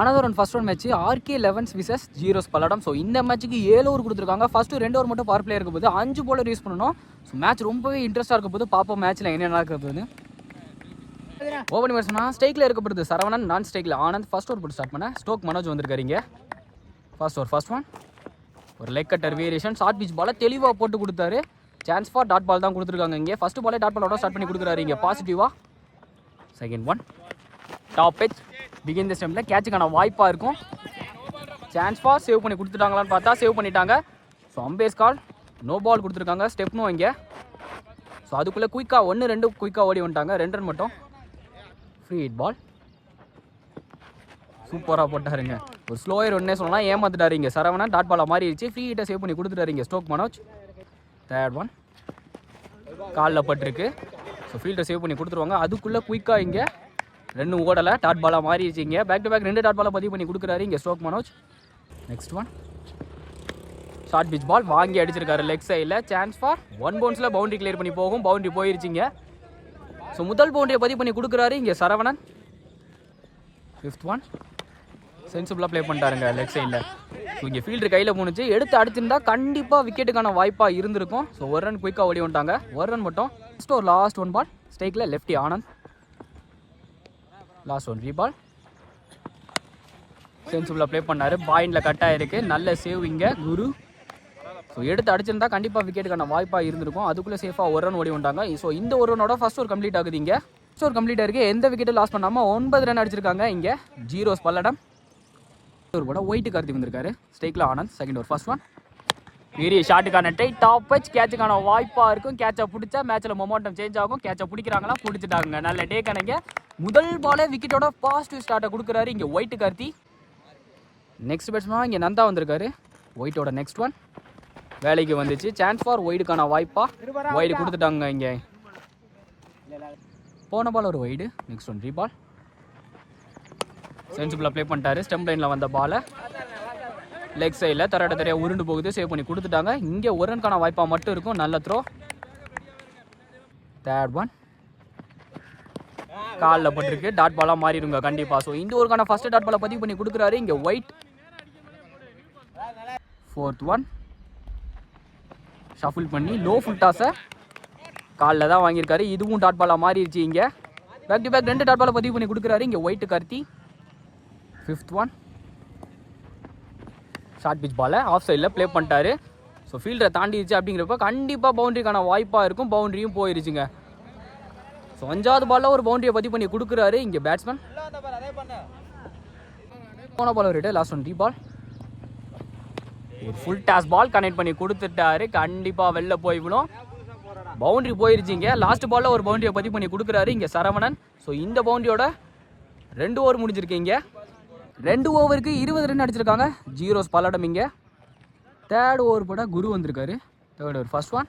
Another one first one match RK elevens versus zeros Palladam so இந்த மேட்ச்சுக்கு ஏழு over கொடுத்துருக்காங்க. ஃபர்ஸ்ட் ரெண்டு ஓவர் மட்டும் பவர் பிளே இருக்க போது அஞ்சு போலர் யூஸ் பண்ணணும். ஸோ மேட்ச் ரொம்பவே இன்ட்ரெஸ்ட்டாக இருக்க போது பார்ப்போம் மேட்ச்சில் என்ன நடக்க ஓபன் ஓப்பனிங் ஸ்டேக்கில் இருக்கப்படுது சரவணன் நான் ஸ்டேக்கில் ஆனந்த் ஃபர்ஸ்ட் ஓவர் போட்டு ஸ்டார்ட் பண்ண. ஸ்டோக் மனோஜ் வந்திருக்காருங்க ஃபர்ஸ்ட் ஓவர் ஃபர்ஸ்ட் ஒன் ஒரு leg cutter variation short pitch பாலை தெளிவாக போட்டு கொடுத்தாரு. சான்ஸ் ஃபார் டாட் பால் தான் கொடுத்துருக்காங்க இங்கே. ஃபர்ஸ்ட் பாலே டாட் பாலோட ஸ்டார்ட் பண்ணி கொடுக்குறாரு இங்கே. பாசிட்டிவாக second one top pitch begin the ஸ்டெம்பில் கேட்சுக்கான வாய்ப்பாக இருக்கும். சான்ஸ் ஃபார் சேவ் பண்ணி கொடுத்துட்டாங்களான்னு பார்த்தா சேவ் பண்ணிட்டாங்க. ஸோ அம்பேஸ் கால் நோ பால் கொடுத்துருக்காங்க. ஸ்டெப்னும் இங்கே. ஸோ அதுக்குள்ளே குயிக்காக ஒன்று ரெண்டு குயிக்காக ஓடி வந்துட்டாங்க. ரெண்டு ரன் மட்டும். ஃப்ரீ ஹிட் பால் சூப்பராக போட்டாருங்க. ஒரு ஸ்லோயர் ஒன்னே சொல்லலாம். ஏமாத்துட்டாரு இங்கே. சரவணா டாட் பாலாக மாறிடுச்சு. ஃப்ரீ ஹிட்டை சேவ் பண்ணி கொடுத்துட்டாரு இங்கே. ஸ்டோக் மனோஜ். தேர்ட் ஒன் காலில் பட்டிருக்கு. ஸோ ஃபீல்டை சேவ் பண்ணி கொடுத்துருவாங்க. அதுக்குள்ளே குயிக்காக இங்கே. ரெண்டும் ஓடலை டாட் பாலாக மாறிடுச்சு இங்கே. பேக் டு பேக் ரெண்டு டாட் பாலை பதிவு பண்ணி கொடுக்குறாரு இங்கே stroke Manoj. Next one short pitch ball வாங்கி அடிச்சிருக்காரு லெக் சைடில் சான்ஸ் ஃபார் ஒன் பவுன்ஸில் பவுண்டரி கிளியர் பண்ணி போகும். பவுண்டரி போயிருச்சிங்க ஸோ முதல் பவுண்டரியை பதிவு பண்ணி கொடுக்குறாரு இங்கே சரவணன். ஃபிஃப்த் ஒன் சென்சிபிளாக ப்ளே பண்ணிட்டாருங்க லெக் சைடில் ஸோ இங்கே ஃபீல்டர் கையில் போணுச்சு எடுத்து அடிச்சிருந்தா கண்டிப்பாக விக்கெட்டுக்கான வாய்ப்பாக இருந்திருக்கும். ஸோ ஒரு ரன் குயிக்காக ஓடி வந்துட்டாங்க. ஒரு ரன் மட்டும். ஃபஸ்ட் ஒரு last one ball ஸ்டேக்கில் lefty Anand. Last one reball சென்சிபிளாக play பண்ணார். பாயிண்டில் கட் ஆகிருக்கு நல்ல சேவ் இங்கே குரு. ஸோ எடுத்து அடிச்சிருந்தா கண்டிப்பாக விக்கெட்டுக்கான வாய்ப்பாக இருந்திருக்கும். அதுக்குள்ளே சேஃபாக ஒரு ரன் ஓடி வந்தாங்க. ஸோ இந்த ஒரு ரனோட ஃபஸ்ட் ஒரு கம்ப்ளீட் ஆகுது இங்கே. ஃபஸ்ட் ஒரு கம்ப்ளீட் இருக்குது எந்த விக்கெட்டும் லாஸ் பண்ணாமல் ஒன்பது ரன் அடிச்சிருக்காங்க இங்கே. ஜீரோஸ் பல்லடம். ஒரு கூட ஒயிட் கார்த்தி வந்திருக்காரு. ஸ்டேக்கில் ஆனந்த் செகண்ட் ஒரு ஃபர்ஸ்ட் ஒன் பெரிய ஷாட்டுக்கான டை டாப் வச்சு கேட்சுக்கான வாய்ப்பாக இருக்கும். கேட்சை பிடிச்சா மேட்ச்சில் மொமெண்டம் சேஞ்ச் ஆகும். கேட்சை பிடிக்கிறாங்களா பிடிச்சிட்டாங்க. நல்ல டே கணங்க முதல் பாலே விக்கெட்டோட பாசிட்டிவ் ஸ்டார்ட்டை கொடுக்குறாரு இங்கே ஒயிட் கார்த்தி. நெக்ஸ்ட் பேட்ஸ்மேன் இங்கே நந்தா வந்திருக்காரு. ஒயிட்டோட நெக்ஸ்ட் ஒன் வேலைக்கு வந்துச்சு. சான்ஸ் ஃபார் ஒயிடுக்கான வாய்ப்பா. ஒயிடு கொடுத்துட்டாங்க இங்கே. போன பால் ஒரு ஒயிடு நெக்ஸ்ட் ஒன் ரீபால் சென்சிபிளாக ப்ளே பண்ணிட்டாரு. ஸ்டெம் லைனில் வந்த பாலை லெக் சைடில் தரட தரையாக உருண்டு போகுது. சேவ் பண்ணி கொடுத்துட்டாங்க. இங்கே ஒரு ரன்கான வாய்ப்பாக மட்டும் இருக்கும். நல்ல த்ரோ தேர்ட் ஒன் காலில் பட்டிருக்கு. டாட் பாலாக மாறிடுங்க. கண்டிப்பாக ஸோ இந்த ஒருக்கான ஃபஸ்ட்டு டாட் பாலை பதிவு பண்ணி கொடுக்குறாரு. இங்கே ஒயிட் ஃபோர்த் ஒன் ஷஃபில் பண்ணி லோ ஃபுல் டாஸை காலில் தான் வாங்கியிருக்காரு. இதுவும் டாட் பாலாக மாறிடுச்சு இங்கே. பேக் டு பேக் ரெண்டு டாட் பாலை பதிவு பண்ணி கொடுக்குறாரு. இங்கே ஒயிட் கருத்தி ஃபிஃப்த் ஒன் ஷார்ட் பிச் பாலை ஆஃப் சைடில் ப்ளே பண்ணிட்டாரு. ஸோ ஃபீல்டரை தாண்டிடுச்சு அப்படிங்கிறப்ப கண்டிப்பாக பவுண்டரிக்கான வாய்ப்பாக இருக்கும். பவுண்டரியும் போயிருச்சுங்க. ஸோ அஞ்சாவது பாலில் ஒரு பவுண்டரியை பதிவு பண்ணி கொடுக்குறாரு இங்கே பேட்ஸ்மேன் போன பால் ஒரு லாஸ்ட் ஒன் பால் ஒரு ஃபுல் டாஸ் பால் கனெக்ட் பண்ணி கொடுத்துட்டாரு. கண்டிப்பாக வெளில போய் விடும் பவுண்டரி போயிருச்சிங்க. லாஸ்ட் பாலில் ஒரு பவுண்டரியை பதிவு பண்ணி கொடுக்குறாரு இங்கே சரவணன். ஸோ இந்த பவுண்டரியோட ரெண்டு ஓவர் முடிஞ்சிருக்கீங்க ரெண்டு ஓவருக்கு இருபது ரன் அடிச்சிருக்காங்க. ஜீரோஸ் பல்லடம் இங்கே. தேர்ட் ஓவர் போட குரு வந்திருக்காரு. தேர்ட் ஓவர் ஃபர்ஸ்ட் ஒன்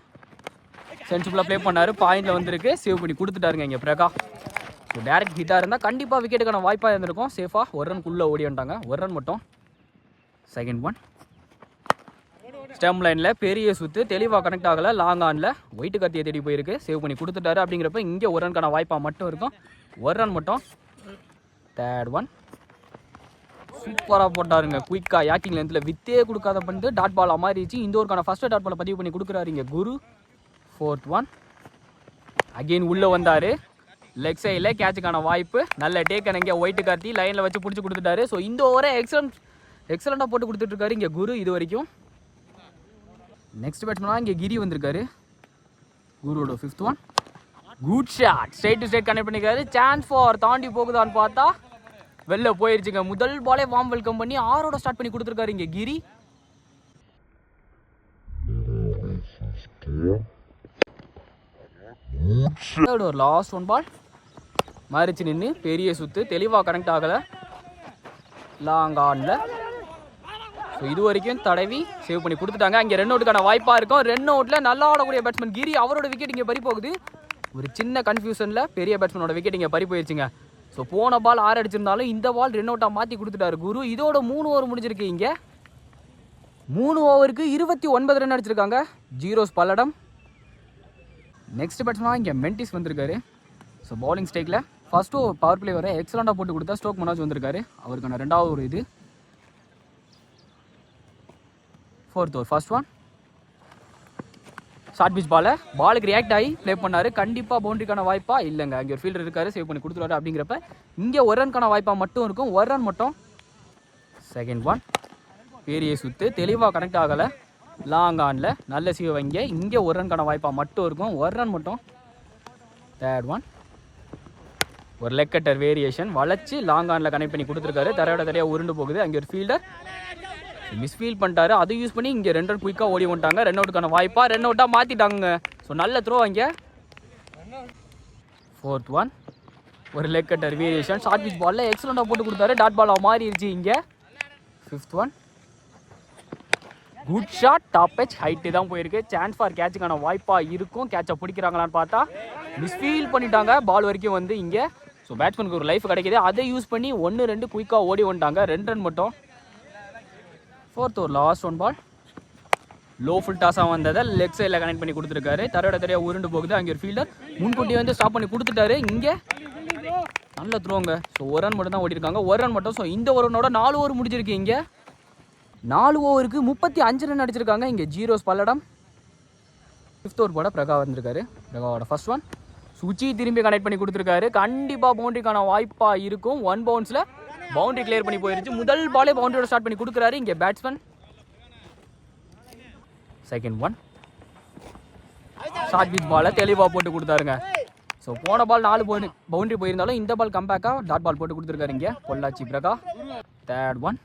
சென்சிபிளாக ப்ளே பண்ணார். பாயிண்டில் வந்திருக்கு. சேவ் பண்ணி கொடுத்துட்டாருங்க இங்கே பிரகா. ஸோ டேரக்ட் ஹிட்டாக இருந்தால் கண்டிப்பாக விக்கெட்டுக்கான வாய்ப்பாக இருந்திருக்கும். சேஃபாக ஒரு ரன்குள்ளே ஓடி வந்துட்டாங்க. ஒரு ரன் மட்டும். செகண்ட் ஒன் ஸ்டெம் லைனில் பெரிய சுத்து. தெளிவாக கனெக்ட் ஆகலை. லாங் ஆனில் ஒயிட்டு கத்தியை தேடி போயிருக்கு. சேவ் பண்ணி கொடுத்துட்டாரு. அப்படிங்கிறப்ப இங்கே ஒரு ரன்கான வாய்ப்பாக மட்டும் இருக்கும். ஒரு ரன் மட்டும். தேர்ட் ஒன் சூப்பராக போட்டாருங்க. குயிக்காக யாக்கிங் லென்த்தில் வித்தே கொடுக்காத பண்ணிட்டு டாட் பால் மாறிடுச்சு இந்த ஒருக்கான ஃபஸ்ட்டு டாட் பாலை பதிவு பண்ணி கொடுக்குறாரு இங்கே குரு ஃபோர்த் ஒன் அகெயின் உள்ளே வந்தார். லெக் சைடில் கேட்சுக்கான வாய்ப்பு. நல்ல டேக்கன் இங்கே ஒயிட்டு கார்த்தி லைனில் வச்சு பிடிச்சி கொடுத்துட்டாரு. ஸோ இந்த ஓவரை எக்ஸலண்ட் எக்ஸலண்ட்டாக போட்டு கொடுத்துட்ருக்காரு இங்கே குரு இது வரைக்கும். நெக்ஸ்ட் பேட்ஸ்மேனாக இங்கே கிரி வந்திருக்காரு. குருவோட fifth one good shot straight to straight connect பண்ணிக்காரு chance for தாண்டி போகுதான்னு பார்த்தா வெளில போயிருச்சுங்க. முதல் பாலே வாம் வெல்கம் பண்ணி ஆரோட ஸ்டார்ட் பண்ணி கொடுத்துருக்காரு இங்கே கிரி ஒரு லாஸ்ட் ஒன் பால் மறிச்சு நின்று பெரிய சுத்து தெளிவாக கனெக்ட் ஆகலை. லாங் ஆனில் ஸோ இது வரைக்கும் தடவி சேவ் பண்ணி கொடுத்துட்டாங்க. அங்கே ரென் அவுட்டுக்கான வாய்ப்பாக இருக்கும். ரன் அவுட்டில் நல்லா ஆடக்கூடிய பேட்ஸ்மேன் கிரி அவரோட விக்கெட் இங்கே பறி போகுது. ஒரு சின்ன கன்ஃபியூஷனில் பெரிய பேட்ஸ்மேனோட விக்கெட் இங்கே பறி போயிடுச்சுங்க ஸோ போன பால் ஆறு அடிச்சிருந்தாலும் இந்த பால் ரென் அவுட்டாக மாற்றி கொடுத்துட்டாரு குரு. இதோட மூணு ஓவர் முடிஞ்சிருக்கு இங்கே. மூணு ஓவருக்கு இருபத்தி ஒன்பது ரன் அடிச்சிருக்காங்க. ஜீரோஸ் பல்லடம். நெக்ஸ்ட் பேட்ஸ்மேன் இங்கே மென்டிஸ் வந்திருக்காரு. ஸோ பவுலிங் ஸ்டேக்கில் ஃபஸ்ட்டு பவர் பிளே வர எக்ஸலண்டாக போட்டு கொடுத்தா ஸ்டோக் மனோஜ் வந்திருக்காரு. அவருக்கான ரெண்டாவது ஒரு இது. Fourth over first one short pitch பாலை பாலுக்கு ரியாக்ட் ஆகி ப்ளே பண்ணாரு. கண்டிப்பாக பவுண்டரிக்கான வாய்ப்பா இல்லைங்க. அங்கே ஒரு ஃபீல்டர் இருக்காரு சேவ் பண்ணி கொடுத்துருவாரு அப்படிங்கிறப்ப இங்கே ஒரு ரன்கான வாய்ப்பாக மட்டும் இருக்கும். ஒரு ரன் மட்டும். செகண்ட் ஒன் பேரியை சுற்று தெளிவாக கனெக்ட் ஆகலை. லாங் ஆனில் நல்ல சீவ் வைங்க இங்கே. ஒரு ரன்கான வாய்ப்பாக மட்டும் இருக்கும். ஒரு ரன் மட்டும். தேர்ட் ஒன் ஒரு லெக்கட்டர் வேரியேஷன் வளைச்சு லாங் ஆனில் கனெக்ட் பண்ணி கொடுத்துருக்காரு. தரையோட தரையாக உருண்டு போகுது. அங்கே ஒரு ஃபீல்டர் மிஸ்ஃபீல் பண்ணிட்டாரு. அதை யூஸ் பண்ணி இங்கே ரெண்டு ரன் குயிக்காக ஓடி வந்துட்டாங்க. ரன் அவுட்டுக்கான வாய்ப்பாக ரன் அவுட்டாக மாற்றிட்டாங்க ஸோ நல்ல த்ரோ இங்கே. ஃபோர்த் ஒன் ஒரு leg cutter variation short pitch பாலில் எக்ஸலண்டாக போட்டு கொடுத்தாரு. டாட் பாலாக மாறிடுச்சு இங்கே. Fifth one good shot top edge height தான் போயிருக்கு. சான்ஸ் ஃபார் கேட்சுக்கான வாய்ப்பாக இருக்கும். கேட்சை பிடிக்கிறாங்களான்னு பார்த்தா மிஸ்ஃபீல் பண்ணிட்டாங்க. பால் வரைக்கும் வந்து இங்கே. ஸோ பேட்ஸ்மேனுக்கு ஒரு லைஃப் கிடைக்கிது. அதை யூஸ் பண்ணி ஒன்று ரெண்டு குயிக்காக ஓடி வந்துட்டாங்க. ரெண்டு ரன் மட்டும் fourth over last one ball low full டாஸாக வந்ததை லெக் சைடில் கனெக்ட் பண்ணி கொடுத்துருக்காரு. தரையோட தரையாக உருண்டு போகுது. அங்கே ஒரு ஃபீல்டர் முன்கூட்டி வந்து ஸ்டாப் பண்ணி கொடுத்துட்டாரு. இங்கே நல்ல த்ரோங்க ஸோ ஒரு ரன் மட்டும் தான் ஓடிருக்காங்க ஒரு ரன் மட்டும். ஸோ இந்த ஓவரோட நாலு ஓவர் முடிஞ்சிருக்கு இங்கே. நாலு ஓவருக்கு முப்பத்தி அஞ்சு ரன் அடிச்சிருக்காங்க. இங்கே ஜீரோஸ் பல்லடம். ஃபிஃப்த் ஓவர் போட பிரகா வந்திருக்காரு. பிரகாவோட ஃபர்ஸ்ட் ஒன் சுச்சி திரும்பி கனெக்ட் பண்ணி கொடுத்துருக்காரு. கண்டிப்பாக பவுண்டரிக்கான வாய்ப்பாக இருக்கும். ஒன் பவுன்ஸில் பவுண்டரி கிளியர் பண்ணி போயிருச்சு. முதல் பாலே பவுண்டரியோட ஸ்டார்ட் பண்ணி கொடுக்குறாரு. இங்கே batsman second one short pitch பாலை தெளிவாக போட்டு கொடுத்தாருங்க. ஸோ போன பால் நாலு போய் பவுண்டரி போயிருந்தாலும் இந்த பால் கம்பேக்காக டாட் பால் போட்டு கொடுத்துருக்காரு இங்கே. பொள்ளாச்சி பிரகா. தேர்ட் ஒன்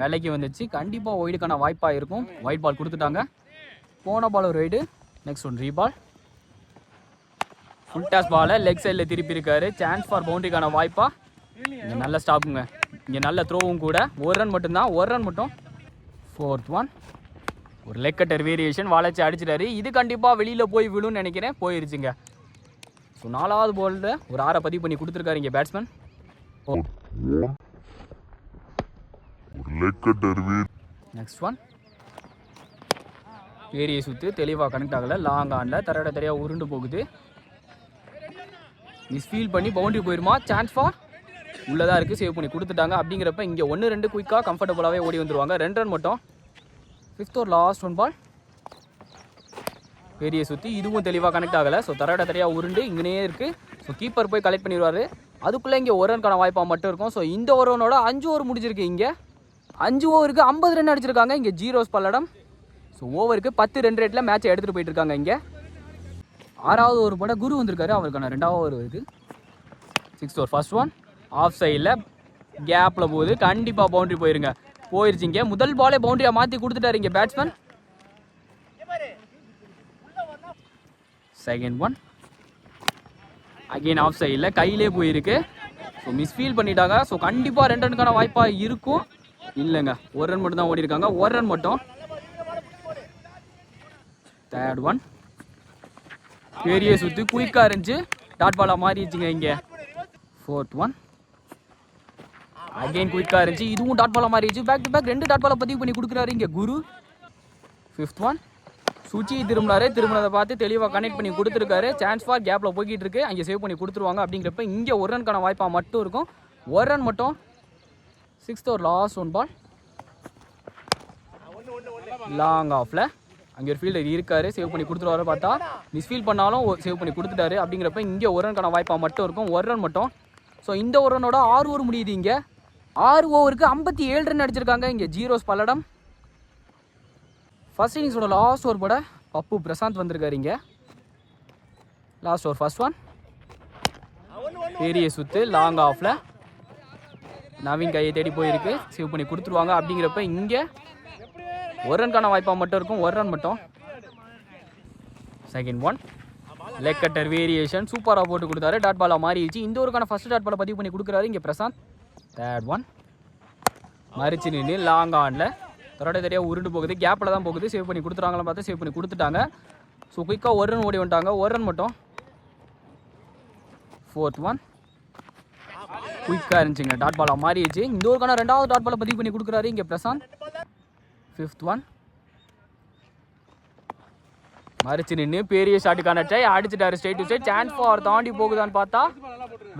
வேலைக்கு வந்துச்சு. கண்டிப்பாக ஒய்டுக்கான வாய்ப்பாக இருக்கும். ஒயிட் பால் கொடுத்துட்டாங்க. போன பால் ஒரு wide next one reball full toss பாலை லெக் சைடில் திருப்பி இருக்காரு சான்ஸ் ஃபார் பவுண்டரிக்கான வாய்ப்பா. இங்கே நல்ல ஸ்டாப்புங்க இங்கே நல்ல த்ரோவும் கூட. ஒரு ரன் மட்டும்தான். ஒரு ரன் மட்டும். ஃபோர்த் ஒன் ஒரு லெக் கட்டர் வேரியேஷன் வளைச்சி அடிச்சிட்டாரு. இது கண்டிப்பாக வெளியில் போய் விழுன்னு நினைக்கிறேன். போயிருச்சுங்க. ஸோ நாலாவது பாலில் ஒரு ஆறை பதிவு பண்ணி கொடுத்துருக்காரு இங்கே பேட்ஸ்மேன் நெக்ஸ்ட் ஒன் ஏரியை சுற்று தெளிவாக கனெக்ட் ஆகலை. லாங் ஆனில் தரையோட தரையாக உருண்டு போகுது. மிஸ்ஃபீல் பண்ணி பவுண்டரி போயிருமா? சான்ஸ் ஃபார் உள்ளதாக இருக்குது சேவ் பண்ணி கொடுத்துட்டாங்க. அப்படிங்கிறப்ப இங்கே ஒன்று ரெண்டு குயிக்காக கம்ஃபர்டபுளாகவே ஓடி வந்துருவாங்க. ரெண்டு ரன் மட்டும். ஃபிஃப்த் ஒரு லாஸ்ட் ஒன் பால் பெரிய சுற்றி இதுவும் தெளிவாக கனெக்ட் ஆகலை. ஸோ தரையோட தரையாக உருண்டு இங்கனே இருக்குது ஸோ கீப்பர் போய் கலெக்ட் பண்ணிடுவார். அதுக்குள்ளே இங்கே ஒரு ரன்கான வாய்ப்பாக மட்டும் இருக்கும். ஸோ இந்த ஓவரோட அஞ்சு ஓவர் முடிஞ்சிருக்கு இங்கே. அஞ்சு ஓவருக்கு ஐம்பது ரன் அடிச்சிருக்காங்க. இங்கே ஜீரோஸ் பல்லடம். ஸோ ஓவருக்கு பத்து ரெண்டு ரேட்டில் மேட்சை எடுத்துகிட்டு போயிட்டு இருக்காங்க இங்கே. ஆறாவது ஒரு படம் குரு வந்திருக்காரு அவருக்கான ரெண்டாவது ஒரு இது. Sixth over first one off சைடில் கேப்பில் போகுது. கண்டிப்பாக பவுண்டரி போயிருங்க. போயிருச்சிங்க முதல் பாலே பவுண்டரியாக மாற்றி கொடுத்துட்டாரு இங்கே batsman second one again off சைடில் கையிலே போயிருக்கு. ஸோ மிஸ்ஃபீல் பண்ணிட்டாங்க. ஸோ கண்டிப்பாக ரெண்டு ரனுக்கான வாய்ப்பாக இருக்கும். இல்லைங்க. ஒரு ரன் மட்டும் தான் ஓடி இருக்காங்க ஒரு ரன் மட்டும். தேர்ட் ஒன் பெரிய சுத்து. குயிக்காக இருந்துச்சு. டாட் பாலாக மாறிடுச்சுங்க இங்கே. ஃபோர்த் ஒன் அகைன் குயிக்காக இருந்துச்சு. இதுவும் டாட் பாலாக மாறிடுச்சு பேக் டு பேக் ரெண்டு டாட் பாலை பதிவு பண்ணி கொடுக்குறாரு இங்கே குரு. ஃபிஃப்த் ஒன் சுச்சி திரும்பினாரு. திரும்பினதை பார்த்து தெளிவாக கனெக்ட் பண்ணி கொடுத்துருக்காரு. சான்ஸ் ஃபார் கேப்பில் போய்கிட்டு இருக்கு. அங்கே சேவ் பண்ணி கொடுத்துருவாங்க அப்படிங்கிறப்ப இங்கே ஒரு ரன்கான வாய்ப்பாக மட்டும் இருக்கும். ஒரு ரன் மட்டும். சிக்ஸ்த் ஒரு லாஸ்ட் ஒன் பால் லாங் ஆஃபில் அங்கே ஒரு ஃபீல்டர் இருக்காரு சேவ் பண்ணி கொடுத்துருவாரு பார்த்தா மிஸ்ஃபீல் பண்ணாலும் சேவ் பண்ணி கொடுத்துட்டாரு. அப்படிங்கிறப்ப இங்கே ஒரு ரன்கான வாய்ப்பாக மட்டும் இருக்கும். ஒரு ரன் மட்டும். ஸோ இந்த ஒரு ரனோட ஆறு ஓவர் முடியுது இங்கே. ஆறு ஓவருக்கு ஐம்பத்தி ஏழு ரன் அடிச்சிருக்காங்க இங்கே ஜீரோஸ் பல்லடம். ஃபர்ஸ்ட் இன்னிங்ஸோட லாஸ்ட் ஓவர் போட பப்பு பிரசாந்த் வந்திருக்காரு இங்கே. லாஸ்ட் ஓவர் ஃபர்ஸ்ட் ஒன் பெரிய சுத்து லாங் ஆஃபில் நவீன் கையை தேடி போயிருக்கு. சேவ் பண்ணி கொடுத்துருவாங்க. அப்படிங்கிறப்ப இங்கே ஒரு ரன்கான வாய்ப்பாக மட்டும் இருக்கும். ஒரு ரன் மட்டும். Second one leg cutter variation சூப்பராக போட்டு கொடுத்தாரு. டாட் பாலாக மாறிடுச்சு. இந்த ஒருக்கான ஃபஸ்ட் டாட் பாலை பதிவு பண்ணி கொடுக்குறாரு இங்கே பிரசாந்த். தேர்ட் ஒன் மறிச்சு நின்று லாங் ஆனில் தரோட தெரியாக உருண்டு போகுது. கேப்பில் தான் போகுது. சேவ் பண்ணி கொடுத்துறாங்களாம் பார்த்து சேவ் பண்ணி கொடுத்துட்டாங்க. ஸோ குயிக்காக ஒரு ரன் ஓடி வந்துட்டாங்க. ஒரு ரன் மட்டும். ஃபோர்த் ஒன் குயிக்காக இருந்துச்சுங்க. டாட் பாலாக மாறிடுச்சு. இந்த ஒருக்கான ரெண்டாவது டாட் பாலை பதிவு பண்ணி கொடுக்குறாரு இங்கே பிரசாந்த். ஃபிஃப்த் ஒன் மறிச்சு நின்று பெரிய ஷாட்டுக்கான ட்ரை அடிச்சிட்டாரு. Straight to straight chance for தாண்டி போகுதான்னு பார்த்தா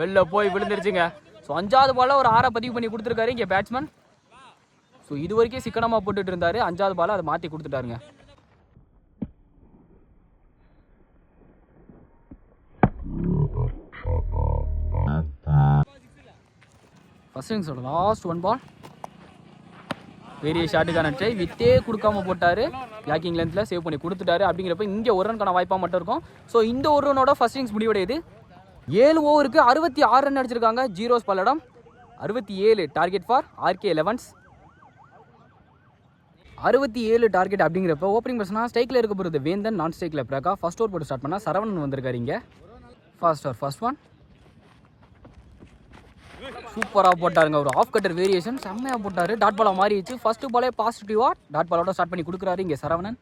வெளில போய் விழுந்துருச்சுங்க. ஸோ அஞ்சாவது பால ஒரு ஆறை பதிவு பண்ணி கொடுத்துருக்காரு இங்கே பேட்ஸ்மேன் ஸோ இது வரைக்கும் சிக்கனமாக போட்டுட்டு இருந்தாரு. அஞ்சாவது பால அதை மாற்றி கொடுத்துட்டாருங்க. ஃபர்ஸ்ட் இன்னிங்ஸோட லாஸ்ட் ஒன் பால் பெரிய ஷாட்டுக்கான ட்ரை வித்தே கொடுக்காம போட்டார். யாக்கிங் லென்த்தில் சேவ் பண்ணி கொடுத்துட்டாரு. அப்படிங்கிறப்ப இங்கே ஒரு ரன்கான வாய்ப்பாக மட்டும் இருக்கும். ஸோ இந்த ஒரு ரனோட ஃபர்ஸ்ட் இன்னிங்ஸ் முடிவடையுது ஏழு ஓவருக்கு அறுபத்தி ஆறு ரன் அடிச்சிருக்காங்க. ஜீரோஸ் பல்லடம். அறுபத்தி ஏழு டார்கெட் ஃபார் ஆர்கே லெவன்ஸ் அறுபத்தி ஏழு டார்கெட் அப்படிங்கிறப்ப ஓப்பனிங் பர்சனாக ஸ்ட்ரைக்கில் இருக்க போகிறது வேந்தன் நான் ஸ்ட்ரைக்கில் பிரகா. ஃபஸ்ட் ஓவர் போட்டு ஸ்டார்ட் பண்ணால் சரவணன் வந்திருக்காரு இங்கே. ஃபர்ஸ்ட் ஓவர் ஃபர்ஸ்ட் ஒன் சூப்பராக போட்டாருங்க ஒரு ஆஃப் கட்டர் வேரியேஷன் செம்மையாக போட்டார். டாட் பாலாக மாறிடுச்சு. ஃபர்ஸ்ட் பாலே பாசிட்டிவாக டாட் பாலோட ஸ்டார்ட் பண்ணி கொடுக்குறாரு இங்கே சரவணன்.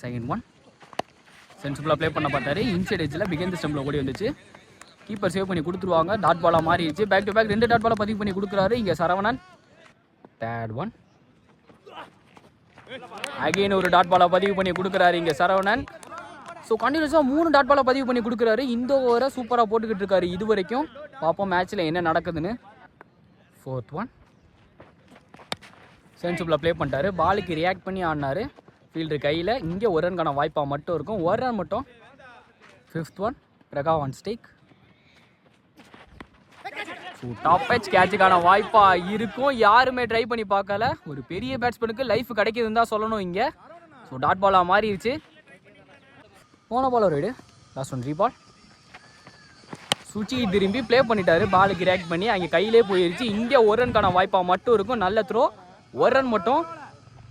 செகண்ட் ஒன் சென்சிபிளாக ப்ளே பண்ண பார்த்தாரு இன்சைட் எஜ்ஜில் பிகேந்த ஸ்டம்பில் ஓடி வந்துச்சு. கீப்பர் சேவ் பண்ணி கொடுத்துருவாங்க. டாட் பாலாக மாறிடுச்சு. பேக் டு பேக் ரெண்டு டாட் பாலை பதிவு பண்ணி கொடுக்குறாரு இங்கே சரவணன். தேர்ட் ஒன் அகைன் ஒரு டாட் பாலை பதிவு பண்ணி கொடுக்குறாரு இங்கே சரவணன். ஸோ கண்டினியூஸாக மூணு டாட் பாலை பதிவு பண்ணி கொடுக்குறாரு. இந்த ஓவரை சூப்பராக போட்டுக்கிட்டு இருக்காரு இது வரைக்கும் பார்ப்போம் மேட்ச்சில் என்ன நடக்குதுன்னு. ஃபோர்த் ஒன் சென்சிபிளாக ப்ளே பண்ணிட்டாரு. பாலுக்கு ரியாக்ட் பண்ணி ஆடினாரு. ஃபீல்டு கையில் இங்கே ஒரு ரன்கான வாய்ப்பாக மட்டும் இருக்கும். ஒரு ரன் மட்டும். ஃபிஃப்த் ஒன் பிரகா ஒன் ஸ்டேக் ஸோ டாப் பேட்ச் கேட்சுக்கான வாய்ப்பாக இருக்கும். யாருமே ட்ரை பண்ணி பார்க்கல. ஒரு பெரிய பேட்ஸ்மேனுக்கு லைஃப் கிடைக்குதுன்னு தான் சொல்லணும் இங்கே. ஸோ டாட் பாலாக மாறிடுச்சு. போன பால் ஒரு லாஸ்ட் ஒன் த்ரீ பால் சுச்சியை திரும்பி ப்ளே பண்ணிட்டாரு. பாலுக்கு ரியாக்ட் பண்ணி அங்கே கையிலே போயிருச்சு. இந்தியா ஒரு ரன்கான வாய்ப்பாக மட்டும் இருக்கும். நல்ல த்ரோ ஒரு ரன் மட்டும்.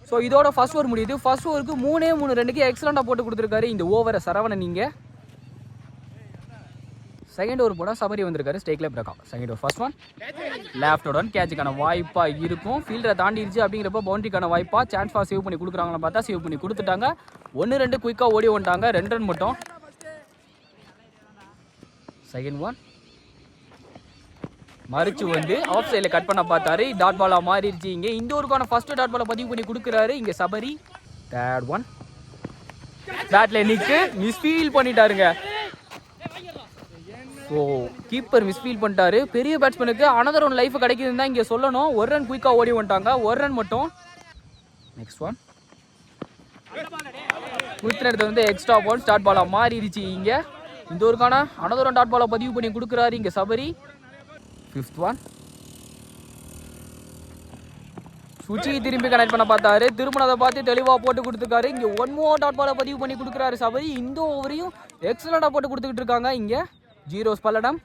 ஸோ இதோட ஃபர்ஸ்ட் ஓவர் முடியுது. ஃபர்ஸ்ட் ஓவருக்கு மூணே மூணு ரெண்டுக்கு எக்ஸலண்ட்டாக போட்டு கொடுத்துருக்காரு இந்த ஓவரை சரவணன் நீங்கள் செகண்ட் ஓவர் போட சபரி வந்திருக்காரு. ஸ்டேக்கில் பிரகா செகண்ட் ஓவர் ஃபர்ஸ்ட் ஒன் லேஃப்டோட ஒன் கேட்சுக்கான வாய்ப்பாக இருக்கும். ஃபீல்டரை தாண்டிடுச்சு அப்படிங்கிறப்ப பவுண்டரிக்கான வாய்ப்பாக சான்ஸ் ஃபார் சேவ் பண்ணி கொடுக்குறாங்கன்னு பார்த்தா சேவ் பண்ணி கொடுத்துட்டாங்க. ஒன்று ரெண்டு குயிக்காக ஓடி வந்துட்டாங்க. ரெண்டு ரன் மட்டும். செகண்ட் ஒன் மறிச்சு வந்து ஆஃப் சைடில் கட் பண்ண பார்த்தாரு. டாட் பாலாக மாறிடுச்சு இங்கே. இந்த ஊருக்கான ஃபஸ்ட்டு டாட் பாலை பதிவு பண்ணி கொடுக்குறாரு. இங்கே சபரி. தேர்ட் ஒன் பேட்டில் நிற்கு மிஸ்ஃபீல் பண்ணிட்டாருங்க. ஸோ கீப்பர் மிஸ்ஃபீல் பண்ணிட்டாரு. பெரிய பேட்ஸ்மேனுக்கு அனதர் ஒன் லைஃப் கிடைக்குதுன்னு தான் இங்கே சொல்லணும். ஒரு ரன் குயிக்காக ஓடி வந்துட்டாங்க. ஒரு ரன் மட்டும். நெக்ஸ்ட் ஒன் குயித்தினத்து வந்து எக்ஸ்ட்ரா பால் ஸ்டார்ட் பாலாக மாறிடுச்சு இங்கே. இந்த ஒருக்கான அனதரம் டாட் பாலை பதிவு பண்ணி கொடுக்குறாரு இங்கே சபரி. ஃபிஃப்த் ஒன் சுச்சி திரும்பி கனெக்ட் பண்ண பார்த்தாரு. திருமணத்தை பார்த்து தெளிவாக போட்டு கொடுத்துருக்காரு. இங்கே ஒன் மோ டாட் பாலை பதிவு பண்ணி கொடுக்குறாரு சபரி. இந்த ஓவரையும் எக்ஸலண்டாக போட்டு கொடுத்துக்கிட்டு இருக்காங்க இங்கே. ஜீரோஸ் பல்லடம்.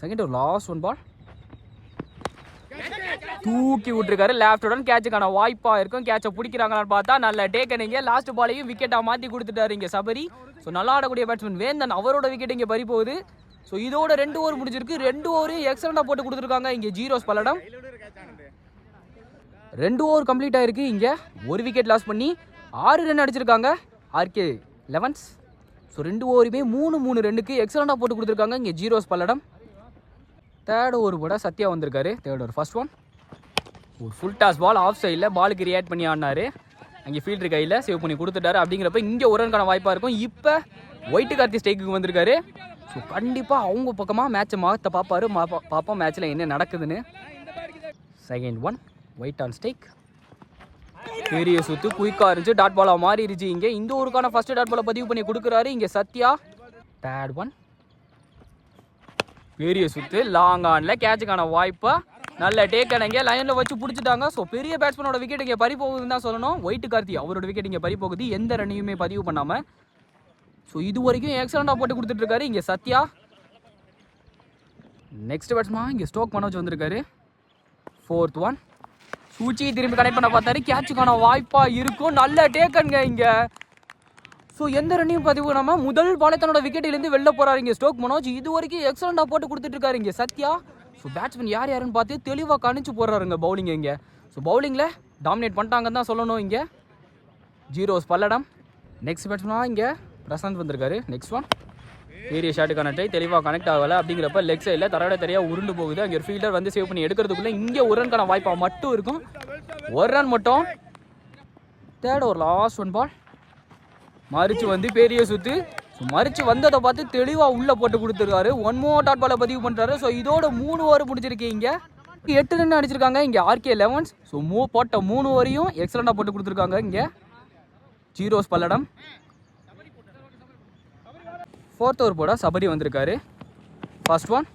செகண்ட் ஒரு லாஸ்ட் ஒன் பால் தூக்கி விட்டுருக்காரு. லெஃப்டுடன் கேட்சுக்கான வாய்ப்பாக இருக்கும். கேட்சை பிடிக்கிறாங்களான்னு பார்த்தா நல்ல டேக்கனிங்க லாஸ்ட் பாலையும் விக்கெட்டாக மாற்றி கொடுத்துட்டாரு இங்கே சபரி. ஸோ நல்லா ஆடக்கூடிய பேட்ஸ்மேன் வேந்தன் அவரோட விக்கெட் இங்கே பறி போகுது. ஸோ இதோட ரெண்டு ஓவர் முடிஞ்சிருக்கு. ரெண்டு ஓவரையும் எக்ஸலண்டாக போட்டு கொடுத்துருக்காங்க இங்கே ஜீரோஸ் பல்லடம். ரெண்டு ஓவர் கம்ப்ளீட் ஆயிருக்கு இங்கே. ஒரு விக்கெட் லாஸ் பண்ணி ஆறு ரன் அடிச்சிருக்காங்க. ஆர்கே லெவன்ஸ் ஸோ ரெண்டு ஓவருமே மூணு மூணு ரெண்டுக்கு எக்ஸலண்டாக போட்டு கொடுத்துருக்காங்க இங்கே ஜீரோஸ் பல்லடம். தேர்ட் ஓவர் கூட சத்யா வந்திருக்காரு. தேர்ட் ஓவர் ஃபர்ஸ்ட் ஒன் ஒரு ஃபுல் டாஸ் பால் ஆஃப் சைடில் பாலுக்கு ரியாக்ட் பண்ணி ஆடினாரு. அங்கே ஃபீல்டர் கையில் சேவ் பண்ணி கொடுத்துட்டாரு. அப்படிங்கிறப்ப இங்கே ஒரு ரன்கான வாய்ப்பாக இருக்கும். இப்போ ஒயிட்டு கார்த்தி ஸ்டேக்கு வந்திருக்காரு. ஸோ கண்டிப்பாக அவங்க பக்கமாக மேட்சை மாற்ற பார்ப்பாரு பார்ப்போம் மேட்ச்சில் என்ன நடக்குதுன்னு. செகண்ட் ஒன் ஒயிட் ஆன் ஸ்டேக் பெரிய சுத்து குயிக்காக இருந்துச்சு. டாட் பாலாக மாறிடுச்சு இங்கே. இந்த ஊருக்கான ஃபர்ஸ்ட் டாட் பாலை பதிவு பண்ணி கொடுக்குறாரு. இங்கே சத்யா. தேர்ட் ஒன் பெரிய சுத்து லாங் ஆனில் கேட்சுக்கான வாய்ப்பா. நல்ல டேக் அடங்க லைனில் வச்சு பிடிச்சிட்டாங்க. ஸோ பெரிய பேட்ஸ்மேனோட விக்கெட் இங்கே பறி போகுதுன்னு தான் சொல்லணும். ஒயிட் கார்த்தி அவரோட விக்கெட் இங்கே பறி போகுது. எந்த ரன்னையுமே பதிவு பண்ணாமல் ஸோ இது வரைக்கும் எக்ஸலண்டாக போட்டு கொடுத்துட்டு இருக்காரு. இங்கே சத்யா. நெக்ஸ்ட் பேட்ஸ்மா இங்கே ஸ்டோக் மனோஜ் வந்திருக்காரு. ஃபோர்த் ஒன் சூச்சி திரும்பி கனெக்ட் பண்ண பார்த்தாரு. கேட்சுக்கான வாய்ப்பாக இருக்கும். நல்ல டேக்கனுங்க இங்கே. ஸோ எந்த ரன்னையும் பதிவு நம்ம முதல் பாலே தன்னோட விக்கெட்டிலேருந்து வெளில போறாரு இங்கே ஸ்டோக் மனோஜ் இது வரைக்கும் எக்ஸலண்டாக போட்டு கொடுத்துட்டு இருக்காரு இங்கே சத்யா ஸோ பேட்ஸ்மேன் யார் யாருன்னு பார்த்து தெளிவாக கணிச்சு போடுறாருங்க பவுலிங் இங்கே. ஸோ பவுலிங்கில் டாமினேட் பண்ணிட்டாங்கன்னு தான் சொல்லணும் இங்கே. ஜீரோஸ் பல்லடம். நெக்ஸ்ட் பேட்ஸ்மேனாக இங்கே பிரசாந்த் வந்திருக்காரு. நெக்ஸ்ட் ஒன் ஏரிய ஷாட்டுக்கான ட்ரை தெளிவாக கனெக்ட் ஆகலை. அப்படிங்கிறப்ப லெக் சைடில் தரையோட தரையாக உருண்டு போகுது. அங்கே ஒரு ஃபீல்டர் வந்து சேவ் பண்ணி எடுக்கிறதுக்குள்ளே இங்கே ஒரு ரன்கான வாய்ப்பாக மட்டும் இருக்கும். ஒரு ரன் மட்டும். தேர்ட் ஒரு லாஸ்ட் ஒன் பால் மறிச்சு வந்து பெரிய சுத்து. மறிச்சு வந்ததை பார்த்து தெளிவாக உள்ளே போட்டு கொடுத்துருக்காரு. ஒன் மோ டாட் பாலை பதிவு பண்ணுறாரு ஸோ இதோட மூணு ஓவர் முடிச்சிருக்கீங்க எட்டு ரன் அடிச்சிருக்காங்க இங்கே ஆர்கே லெவன்ஸ் ஸோ மூ போட்ட மூணு ஓவரையும் எக்ஸலண்டாக போட்டு கொடுத்துருக்காங்க இங்கே. ஜீரோஸ் பல்லடம். ஃபோர்த் ஓவர் போட சபரி வந்திருக்காரு. First one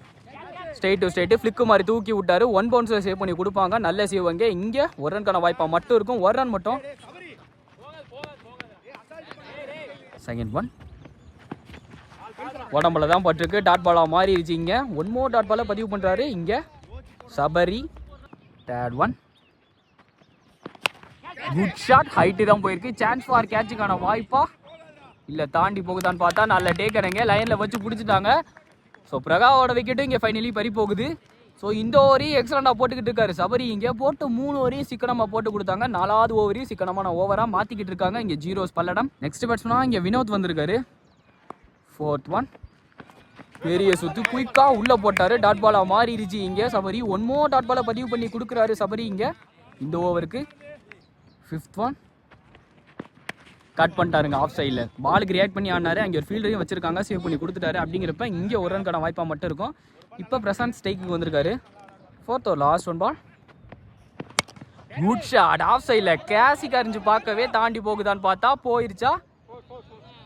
straight to straight flick மாதிரி தூக்கி விட்டாரு. ஒன் பவுன்ஸில் சேவ் பண்ணி கொடுப்பாங்க. நல்ல சேவ் அங்கே. இங்கே ஒரு ரன்கான வாய்ப்பாக மட்டும் இருக்கும். ஒரு ரன் மட்டும் செகண்ட் ஒன். உடம்புல தான் பட்டிருக்கு. டாட் பாலாக மாறிடுச்சு இங்கே. ஒன் மோர் டாட் பாலாக பதிவு பண்ணுறாரு இங்கே Sabari. Third one good shot height தான் போயிருக்கு. சான்ஸ் ஃபார் கேட்சுக்கான வாய்ப்பா. இல்லை தாண்டி போகுதான்னு பார்த்தா நல்ல டேக்கனுங்க லைனில் வச்சு பிடிச்சிட்டாங்க. ஸோ பிரகாவோட விக்கெட்டும் இங்கே ஃபைனலி பறி போகுது. ஸோ இந்த ஓவரையும் எக்ஸலண்டாக போட்டுக்கிட்டு இருக்காரு. சபரி இங்கே போட்டு மூணு ஓவரையும் சிக்கனமாக போட்டு கொடுத்தாங்க. நாலாவது ஓவரையும் சிக்கனமான ஓவராக மாற்றிக்கிட்டு இருக்காங்க. இங்கே ஜீரோஸ் பல்லடம். நெக்ஸ்ட் பேட்ஸ்மனாக இங்கே வினோத் வந்திருக்காரு. ஃபோர்த் ஒன் பெரிய சுத்து. குயிக்காக உள்ளே போட்டார். டாட் பாலாக மாறிடுச்சு இங்கே. சபரி ஒன்மோ டாட் பாலை பதிவு பண்ணி கொடுக்குறாரு சபரி இங்கே. இந்த ஓவருக்கு ஃபிஃப்த் ஒன் கட் பண்ணிட்டாருங்க ஆஃப் சைடில் பாலுக்கு ரியாக்ட் பண்ணி ஆனார் அங்கே ஒரு ஃபீல்டரையும் வச்சிருக்காங்க. சேவ் பண்ணி கொடுத்துட்டாரு. அப்படிங்கிறப்ப இங்கே ஒரு ரன்கான வாய்ப்பாக மட்டும் இருக்கும். இப்போ பிரசாந்த் ஸ்டைக்கு வந்திருக்காரு. Fourth over last one ball good shot off சைடில் கேசிக் அறிஞ்சு பார்க்கவே தாண்டி போகுதான்னு பார்த்தா போயிருச்சா?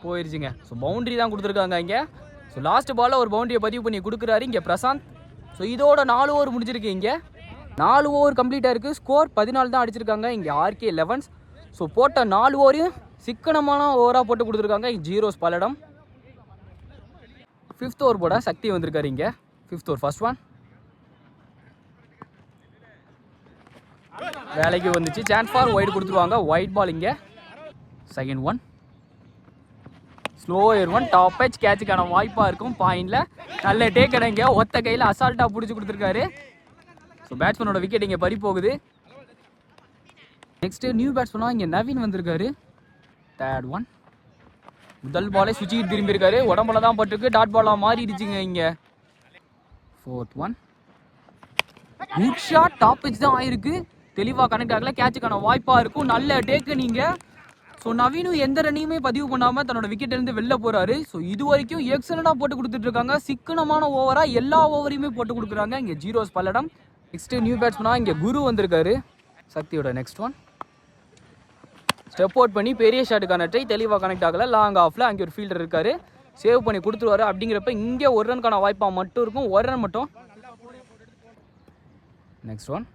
போயிருச்சுங்க. ஸோ பவுண்ட்ரி தான் கொடுத்துருக்காங்க இங்கே. ஸோ லாஸ்ட் பாலில் ஒரு பவுண்டரியை பதிவு பண்ணி கொடுக்குறாரு இங்கே பிரசாந்த். ஸோ இதோட நாலு ஓவர் முடிஞ்சிருக்கு இங்கே. நாலு ஓவர் கம்ப்ளீட்டாக இருக்குது ஸ்கோர் பதினாலு தான் அடிச்சிருக்காங்க இங்கே ஆர்கே லெவன்ஸ் ஸோ போட்ட நாலு ஓவரையும் சிக்கனமான ஓவராக போட்டு கொடுத்துருக்காங்க. ஜீரோஸ் பல்லடம் ஃபிஃப்த் ஓவர் போட சக்தி வந்திருக்காரு இங்கே. ஃபிஃப்த் ஒரு ஃபர்ஸ்ட் ஒன் வேலைக்கு வந்துச்சு. சான்ஸ் ஃபார் ஒயிட் கொடுத்துருவாங்க. ஒயிட் பால் இங்கே. Second one slow one top பேச் கேட்சுக்கான வாய்ப்பாக இருக்கும் பாயிண்டில் நல்ல டேக் இங்கே. ஒத்த கையில் அசால்ட்டாக பிடிச்சி கொடுத்துருக்காரு. ஸோ பேட்ஸ்மேனோட விக்கெட் இங்கே பறி போகுது. நெக்ஸ்ட்டு நியூ பேட்ஸ்மேனாக இங்கே நவீன் வந்திருக்காரு. தேர்ட் ஒன் முதல் பாலே சுச்சிக்கிட்டு திரும்பியிருக்காரு. உடம்புல தான் பட்டிருக்கு டாட் பாலாக மாறிடுச்சுங்க இங்கே. Fourth one good shot top pitch தான் ஆயிருக்கு. தெளிவாக கனெக்ட் ஆகல. கேட்சுக்கான வாய்ப்பாக இருக்கும். நல்ல டேக்கு நீங்கள் ஸோ நவீனும் எந்த ரன்னையுமே பதிவு பண்ணாமல் தன்னோட விக்கெட்லேருந்து வெளில போகிறாரு ஸோ இது வரைக்கும் எக்ஸலண்டாக போட்டு கொடுத்துட்ருக்காங்க சிக்கனமான ஓவராக எல்லா ஓவரையுமே போட்டு கொடுக்குறாங்க. இங்கே ஜீரோஸ் பல்லடம். நெக்ஸ்ட்டு நியூ பேட்ஸ்மனாக இங்கே குரு வந்திருக்காரு. சக்தியோட நெக்ஸ்ட் ஒன் ஸ்டெப் அவுட் பண்ணி பெரிய ஷாட்டுக்கான ட்ரை தெளிவாக கனெக்ட் ஆகலை. லாங் ஆஃபில் அங்கே ஒரு ஃபீல்டர் இருக்காரு. சேவ் பண்ணி கொடுத்துருவாரு. அப்படிங்கிறப்ப இங்கே ஒரு ரன்கான வாய்ப்பாக மட்டும் இருக்கும். ஒரு ரன் மட்டும். Next one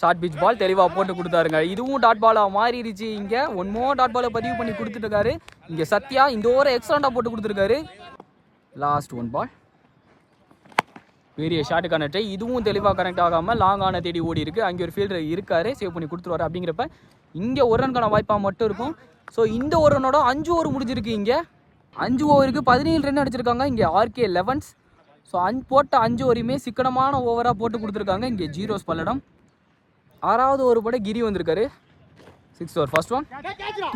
short pitch ball தெளிவாக போட்டு கொடுத்தாருங்க. இதுவும் டாட் பாலாக மாறிடுச்சு இங்கே. ஒன் மோ டாட் பாலை பதிவு பண்ணி கொடுத்துருக்காரு இங்கே சத்யா இந்த ஓர எக்ஸலண்டாக போட்டு கொடுத்துருக்காரு. லாஸ்ட் ஒன் பால் பெரிய ஷாட்டுக்கான ட்ரை இதுவும் தெளிவாக கனெக்ட் ஆகாமல் லாங்கான தேடி ஓடி இருக்குது அங்கே ஒரு ஃபீல்டர் இருக்காரு. சேவ் பண்ணி கொடுத்துருவாரு அப்படிங்கிறப்ப இங்கே ஒரு ரன்கான வாய்ப்பாக மட்டும் இருக்கும். ஸோ இந்த ஒரு ரனோட அஞ்சு ஓவர் முடிஞ்சிருக்கு இங்கே. அஞ்சு ஓவருக்கு பதினேழு ரன் அடிச்சிருக்காங்க. இங்கே ஆர்கே லெவன்ஸ். ஸோ அஞ்சு போட்ட அஞ்சு ஓவரையுமே சிக்கனமான ஓவராக போட்டு கொடுத்துருக்காங்க. இங்கே ஜீரோஸ் பல்லடம். ஆறாவது ஒரு போட கிரி வந்திருக்காரு. சிக்ஸ் ஓவர் ஃபர்ஸ்ட் ஒன்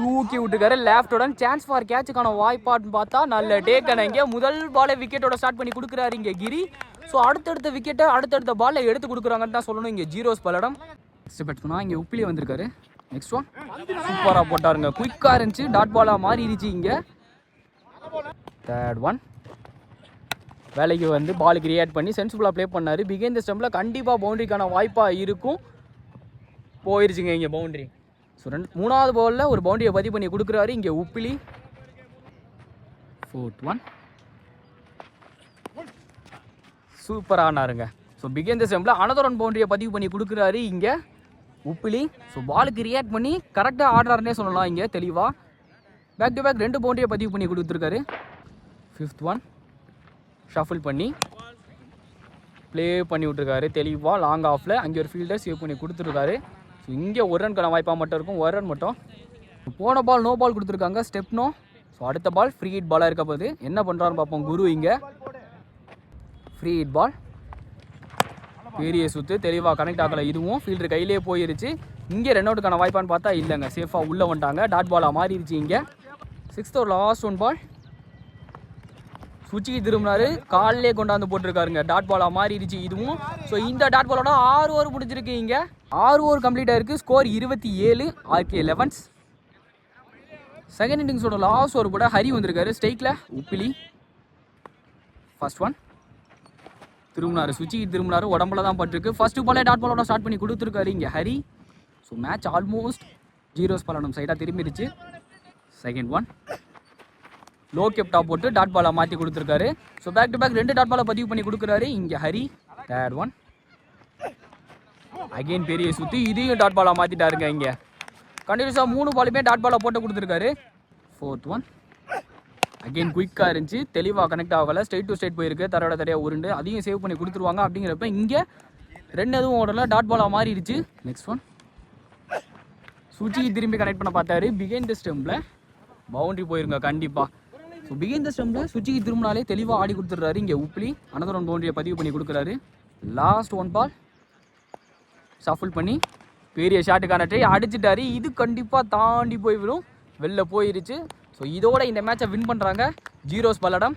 தூக்கி விட்டுருக்காரு. லெஃப்டோட சான்ஸ் ஃபார் கேட்சுக்கான வாய்ப்பான்னு பார்த்தா நல்ல டேக்கன் இங்கே முதல் பாலை விக்கெட்டோட ஸ்டார்ட் பண்ணி கொடுக்குறாரு இங்கே கிரி. ஸோ அடுத்தடுத்த விக்கெட்டை அடுத்தடுத்த பாலில் எடுத்து கொடுக்குறாங்கன்னு தான் சொல்லணும். இங்கே ஜீரோஸ் பல்லடம். நெக்ஸ்ட் பேட்ஸ்மனா இங்கே உப்பிலி வந்திருக்காரு. நெக்ஸ்ட் ஒன் சூப்பராக போட்டாருங்க. குயிக்காக இருந்துச்சு. டாட் பாலாக மாறிடுச்சு இங்கே. தேர்ட் ஒன் வேலைக்கு வந்து பாலுக்கு ரியாக்ட் பண்ணி சென்சிபிளாக ப்ளே பண்ணார். பிகேந்த ஸ்டம்பில் கண்டிப்பாக பவுண்டரிக்கான வாய்ப்பாக இருக்கும். போயிருச்சுங்க இங்கே பவுண்டரி ஸோ ரெண்டு மூணாவது பாலில் ஒரு பவுண்டரியை பதிவு பண்ணி கொடுக்குறாரு. இங்கே உப்பிலி. ஃபோர்த் ஒன் சூப்பராக ஆனாருங்க. ஸோ பிகேந்த ஸ்டம்பில் அனதர் ஒன் பவுண்டரியை பதிவு பண்ணி கொடுக்குறாரு இங்கே உப்பிலி. ஸோ பாலுக்கு ரியாக்ட் பண்ணி கரெக்டாக ஆடுறாருன்னே சொல்லலாம் இங்கே தெளிவாக பேக் டு பேக் ரெண்டு பவுண்டரியை பதிவு பண்ணி கொடுத்துருக்காரு. ஃபிஃப்த் ஒன் ஷஃபிள் பண்ணி ப்ளே பண்ணி விட்ருக்காரு தெளிவாக லாங் ஆஃபில் அங்கே ஒரு ஃபீல்டர் சேவ் பண்ணி கொடுத்துருக்காரு. ஸோ இங்கே ஒரு ரன்க்கான வாய்ப்பாக மட்டும் இருக்கும். ஒரு ரன் மட்டும். போன பால் நோ பால் கொடுத்துருக்காங்க. ஸ்டெப் நோ ஸோ அடுத்த பால் ஃப்ரீ ஹிட் பாலாக இருக்க போகுது. என்ன பண்ணுறான்னு பார்ப்போம். குரு இங்கே. ஃப்ரீ ஹிட் பால் பெரிய சுற்று தெளிவாக கனெக்ட் ஆகலை. இதுவும் ஃபீல்டர் கையிலே போயிருச்சு. இங்கே ரன் அவுட்டுக்கான வாய்ப்பான்னு பார்த்தா இல்லைங்க. சேஃபாக உள்ளே வந்துட்டாங்க. டாட் பாலாக மாறிடுச்சு இங்கே. சிக்ஸ்த் ஒரு லாஸ்ட் ஒன் பால் சுச்சிக்கு திரும்பினாரு. காலிலே கொண்டாந்து போட்டிருக்காருங்க. டாட் பாலா மாறிடுச்சு இதுவும். ஸோ இந்த டாட் பாலோட ஆறு ஓவர் முடிஞ்சிருக்கு இங்கே. ஆறு ஓவர் கம்ப்ளீட் ஆயிருக்கு. ஸ்கோர் இருபத்தி ஏழு ஆர்கே லெவன்ஸ் செகண்ட் இன்னிங்ஸோட லாஸ்ட் ஓவர் கூட ஹரி வந்திருக்காரு. ஸ்டெய்க்கில் உப்பிலி. ஃபர்ஸ்ட் ஒன் திரும்பினாரு. சுச்சிக்கு திரும்பினாரு. உடம்புல தான் பட்டிருக்கு. ஃபர்ஸ்ட் பாலே டாட் பாலோட ஸ்டார்ட் பண்ணி கொடுத்துருக்காரு இங்கே Hari. So match almost zeros பலனும். சைடாக திரும்பிடுச்சு. செகண்ட் ஒன் லோ கெப்டா போட்டு டாட் பாலா மாற்றி கொடுத்துருக்காரு. ஸோ பேக் டு பேக் ரெண்டு டாட் பாலை பதிவு பண்ணி கொடுக்குறாரு. இங்கே ஹரி தேர்ட் ஒன் அகைன் பெரிய சுற்றி இதையும் டாட் பாலாக மாற்றிட்டாருங்க இங்கே. கண்டினியூஸாக மூணு பாலுமே டாட் பாலா போட்டு கொடுத்துருக்காரு. ஃபோர்த் ஒன் அகைன் குயிக்காக இருந்துச்சு. தெளிவாக கனெக்ட் ஆகலை. ஸ்ட்ரெயிட் டு ஸ்ட்ரெயிட் போயிருக்கு. தரோட தரையாக உருண்டு. அதையும் சேவ் பண்ணி கொடுத்துருவாங்க அப்படிங்கிறப்ப இங்கே ரெண்டு எதுவும் ஓடல. டாட் பாலாக மாறிடுச்சு. நெக்ஸ்ட் ஒன் சுஜி திரும்பி கனெக்ட் பண்ண பார்த்தாரு. பிகைன் த ஸ்டெம்பில் பவுண்டரி போயிருங்க கண்டிப்பாக ஸோ பிகைன் த ஸ்டம்பில் சுஜிக்கு திரும்பினாலே தெளிவாக ஆடி கொடுத்துட்றாரு இங்கே உப்ளி அனதர் ஒன் பவுண்டரியை பதிவு பண்ணி கொடுக்குறாரு. லாஸ்ட் ஒன் பால் ஷஃபுல் பண்ணி பெரிய ஷாட்டுக்கான ட்ரை அடிச்சிட்டாரு. இது கண்டிப்பாக தாண்டி போய் விடும் வெளில போயிருச்சு. ஸோ இதோட இந்த மேட்சை வின் பண்ணுறாங்க ஜீரோஸ் பல்லடம்.